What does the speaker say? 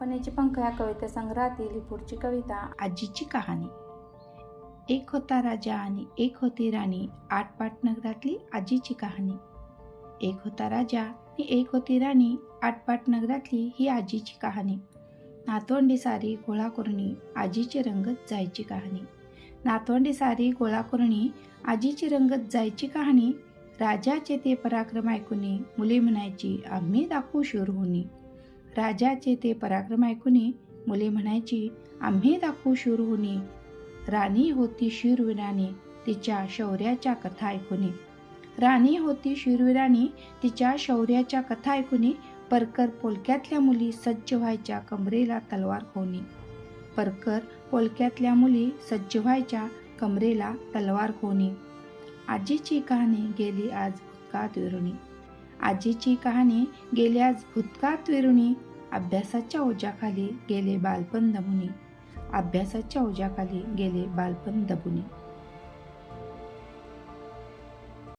कल्पनेची पंख या कविता संग्रहातील ही पुढची कविता आजीची कहाणी. एक होता राजा आणि एक होती राणी आटपाट नगरातली आजीची कहाणी. एक होता राजा आणि एक होती राणी आटपाट नगरातली ही आजीची कहाणी. नातवंडी सारी गोळा करुणी आजीची रंगत जायची कहाणी. नातवंडी सारी गोळा करुणी आजीची रंगत जायची कहाणी. राजाचे ते पराक्रम ऐकून मुली म्हणायची आम्ही दाखवू शूर होणी राजाचे ते पराक्रम ऐकुनी मुले म्हणायची आम्ही दाखवू शूरहुनी राणी होती शूरवीराणी तिच्या शौर्याच्या कथा ऐकुनी राणी होती शूरवीराणी तिच्या शौर्याच्या कथा ऐकुनी परकर पोलक्यातल्या मुली सज्ज व्हायच्या कमरेला तलवार खोनी परकर पोलक्यातल्या मुली सज्ज व्हायच्या कमरेला तलवार खोनी आजीची कहाणी गेली आज भूतकात विरुणी आजीची कहाणी गेली आज भूतकात विरुणी अभ्यासाच्या ओझ्याखाली गेले बालपण दमुनी अभ्यासाच्या ओझ्याखाली गेले बालपण दबुनी